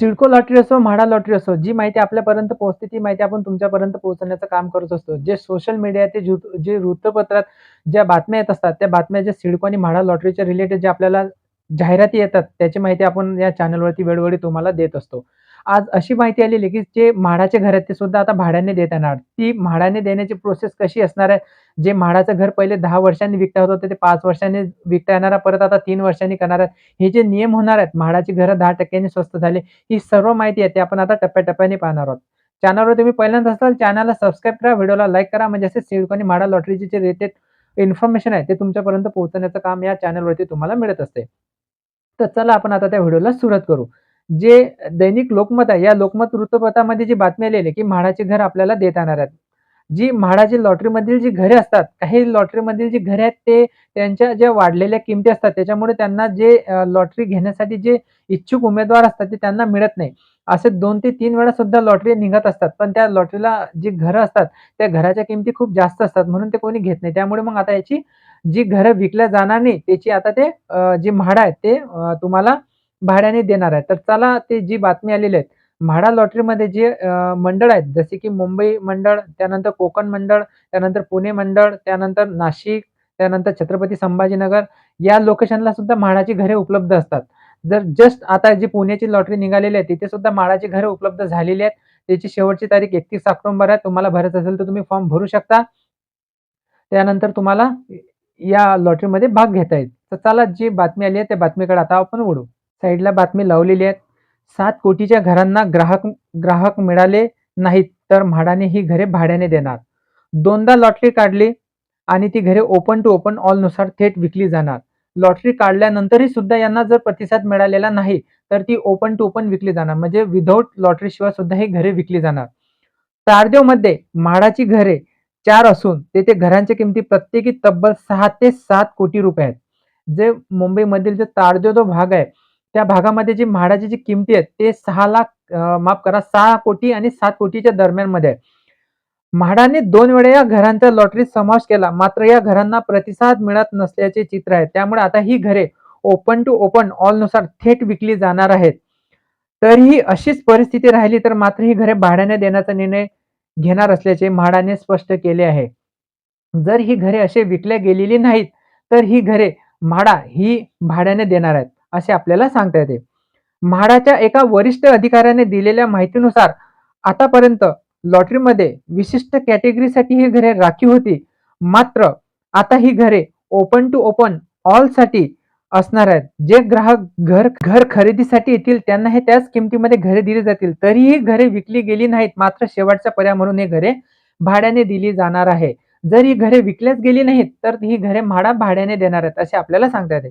CIDCO lottery असो MHADA lottery असो जी माहिती आपल्यापर्यंत पोहोचते ती माहिती आपण तुमच्यापर्यंत पोहोचवण्याचं काम करत असतो. जे सोशल मीडिया ते जे वृत्तपत्रात ज्या बातम्या येत असतात त्या बातम्या ज्या सिडको आणि म्हाडा लॉटरीच्या रिलेटेड जे आपल्याला जाहिराती येतात त्याची माहिती आपण या चॅनलवरती वेळोवेळी तुम्हाला देत असतो. आज अशी माहिती आलेली आहे की जे म्हाडाचे घर आहेत ते सुद्धा आता भाड्याने देत येणार. ती म्हाड्याने देण्याची प्रोसेस कशी असणार आहे? जे म्हाडाचं घर पहिले दहा वर्षांनी विकता होत होते ते पाच वर्षांनी विकता येणार परत आता तीन वर्षांनी करणार आहेत हे जे नियम होणार आहेत म्हाडाची घरं दहा टक्क्यांनी स्वस्त झाले ही सर्व माहिती आहे ते आपण आता टप्प्याटप्प्याने पाहणार आहोत. चॅनलवर तुम्ही पहिल्यांदा असाल चॅनलला सबस्क्राईब करा व्हिडिओला लाईक करा म्हणजे असे सिडको आणि म्हाडा लॉटरीचे जे रेटेड इन्फॉर्मेशन आहे ते तुमच्यापर्यंत पोहोचवण्याचं काम या चॅनलवरती तुम्हाला मिळत असते. तर चला आपण आता त्या व्हिडिओला सुरुवात करू. जे दैनिक लोकमत आहे या लोकमत वृत्तपत्रामध्ये जी बातमी आलेली आहे की म्हाडाचे घर आपल्याला देत येणार आहेत. जी म्हाडाची लॉटरीमधील जी घरे असतात काही लॉटरीमधील जी घरे आहेत ते त्यांच्या ज्या वाढलेल्या किमती असतात त्याच्यामुळे त्यांना जे लॉटरी घेण्यासाठी जे इच्छुक उमेदवार असतात ते त्यांना मिळत नाही. असे दोन ते तीन वेळा सुद्धा लॉटरी निघत असतात पण त्या लॉटरीला जी घरं असतात त्या घराच्या किमती खूप जास्त असतात म्हणून ते कोणी घेत नाही. त्यामुळे मग आता याची जी घरं विकल्या जाणार नाही त्याची आता ते जी म्हाडा आहेत ते तुम्हाला भाड्याने देणार आहे. तर चला ते जी बातमी आलेली आहेत म्हाडा लॉटरीमध्ये जे मंडळ आहेत जसे की मुंबई मंडळ त्यानंतर कोकण मंडळ त्यानंतर पुणे मंडळ त्यानंतर नाशिक त्यानंतर छत्रपती संभाजीनगर या लोकेशनला सुद्धा म्हाडाची घरे उपलब्ध असतात. जर जस्ट आता जी पुण्याची लॉटरी निघालेली आहे तिथे सुद्धा म्हाडाची घरे उपलब्ध झालेली आहेत. त्याची शेवटची तारीख एकतीस ऑक्टोबर आहे. तुम्हाला भरायचं असेल तर तुम्ही फॉर्म भरू शकता. त्यानंतर तुम्हाला या लॉटरीमध्ये भाग घेता येईल. तर चला जी बातमी आली आहे त्या बातमीकडे आता आपण उडू साईडला बातमी लावलेली आहे सात कोटीच्या घरांना ग्राहक ग्राहक मिळाले नाहीत तर म्हाडाने ही घरे भाड्याने देणार. दोनदा लॉटरी काढली आणि ती घरे ओपन टू ओपन ऑलनुसार थेट विकली जाणार. लॉटरी काढल्यानंतरही सुद्धा यांना जर प्रतिसाद मिळालेला नाही तर ती ओपन टू ओपन विकली जाणार. म्हणजे विदाऊट लॉटरी शिवाय सुद्धा ही घरे विकली जाणार. तारदेवमध्ये म्हाडाची घरे चार असून तेथे घरांच्या किमती प्रत्येकी तब्बल सहा ते सात कोटी रुपये आहेत. जे मुंबईमधील जे तारदेव जो भाग आहे त्या भागामध्ये जी म्हाडाची जी किमती आहेत ते सहा लाख माफ करा सहा कोटी आणि सात कोटीच्या दरम्यानमध्ये आहे म्हाडाने दोन वेळा या घरांचा लॉटरीत समावेश केला मात्र या घरांना प्रतिसाद मिळत नसल्याचे चित्र आहे. त्यामुळे आता ही घरे ओपन टू ओपन ऑलनुसार थेट विकली जाणार आहेत. तरीही अशीच परिस्थिती राहिली तर मात्र ही घरे भाड्याने देण्याचा निर्णय घेणार असल्याचे म्हाडाने स्पष्ट केले आहे. जर ही घरे असे विकल्या गेलेली नाहीत तर ही घरे म्हाडा ही भाड्याने देणार आहेत. असे आपल्याला सांगता येते. म्हाडाच्या एका वरिष्ठ अधिकाऱ्याने दिलेल्या माहितीनुसार आतापर्यंत लॉटरीमध्ये विशिष्ट कॅटेगरीसाठी ही घरे राखीव होती. मात्र आता ही घरे ओपन टू ओपन ऑलसाठी असणार आहेत. जे ग्राहक घर घर खरेदीसाठी येतील त्यांना हे त्याच किमतीमध्ये घरे दिली जातील. तरीही घरे विकली गेली नाहीत. मात्र शेवटचा पर्याय म्हणून हे घरे भाड्याने दिली जाणार आहे. जर ही घरे विकल्याच गेली नाहीत तर ही घरे म्हाडा भाड्याने देणार आहेत असे आपल्याला सांगता येते.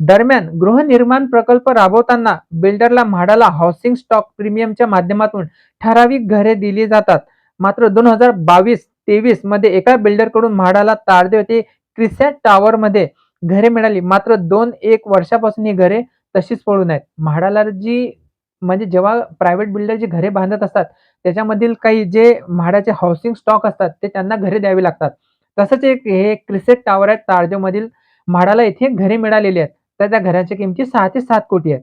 दरम्यान गृहनिर्माण प्रकल्प राबवताना बिल्डरला म्हाडाला हाऊसिंग स्टॉक प्रीमियमच्या माध्यमातून ठराविक घरे दिली जातात. मात्र दोन हजार बावीस तेवीसमध्ये एका बिल्डरकडून म्हाडाला तारदेव ते क्रिसॅट टॉवर मध्ये घरे मिळाली. मात्र दोन एक वर्षापासून ही घरे तशीच पडून आहेत. म्हाडाला जी म्हणजे जेव्हा प्रायव्हेट बिल्डर जी घरे बांधत असतात त्याच्यामधील काही जे म्हाडाचे हाऊसिंग स्टॉक असतात ते त्यांना घरे द्यावी लागतात. तसंच एक हे क्रिसेट टॉवर आहेत तारदेव मधील म्हाडाला इथे घरे मिळालेली आहेत. तर त्या घराच्या किमती सहा ते सात कोटी आहेत.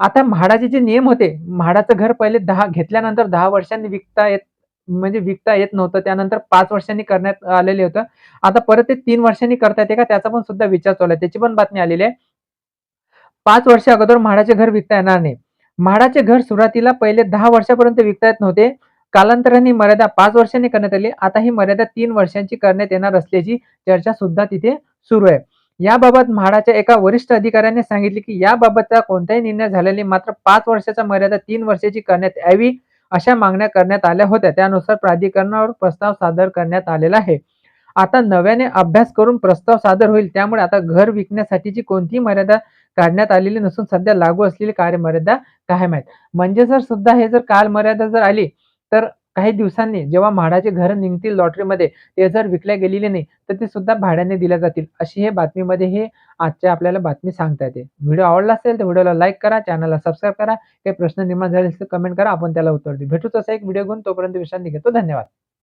आता म्हाडाचे जे नियम होते म्हाडाचं घर पहिले दहा घेतल्यानंतर दहा वर्षांनी विकता येत म्हणजे विकता येत नव्हतं त्यानंतर पाच वर्षांनी करण्यात आलेले होतं. आता परत ते तीन वर्षांनी करता येते का? त्याचा पण सुद्धा विचार चालू आहे. त्याची पण बातमी आलेली आहे. पाच वर्ष अगोदर म्हाडाचे घर विकता येणार नाही. म्हाडाचे घर सुरुवातीला पहिले दहा वर्षापर्यंत विकता येत नव्हते. कालांतराने मर्यादा पाच वर्षांनी करण्यात आली. आता ही मर्यादा तीन वर्षांची करण्यात येणार असल्याची चर्चा सुद्धा तिथे सुरू आहे. याबाबत म्हाडाच्या एका वरिष्ठ अधिकाऱ्याने सांगितले की याबाबतचा कोणताही निर्णय झालेला मात्र पाच वर्षाचा मर्यादा तीन वर्षाची करण्यात यावी अशा मागण्या करण्यात आल्या होत्या. त्यानुसार प्राधिकरणावर प्रस्ताव सादर करण्यात आलेला आहे. आता नव्याने अभ्यास करून प्रस्ताव सादर होईल. त्यामुळे आता घर विकण्यासाठीची कोणतीही मर्यादा काढण्यात आलेली नसून सध्या लागू असलेली कार्यमर्यादा कायम आहेत. म्हणजे जर सुद्धा हे जर काल मर्यादा जर आली तर काही दिवसांनी जेव्हा म्हाडाचे घर निघतील लॉटरीमध्ये ते जर विकल्या गेलेले नाही तर ते सुद्धा भाड्याने दिल्या जातील अशी हे बातमीमध्ये हे आजच्या आपल्याला बातमी सांगता येते. व्हिडिओ आवडला असेल तर व्हिडिओला लाईक करा चॅनलला सबस्क्राईब करा काही प्रश्न निर्माण झाले असेल तर कमेंट करा आपण त्याला उत्तर देऊ. भेटूच असा एक व्हिडिओ घेऊन तोपर्यंत विश्रांती घेतो. धन्यवाद.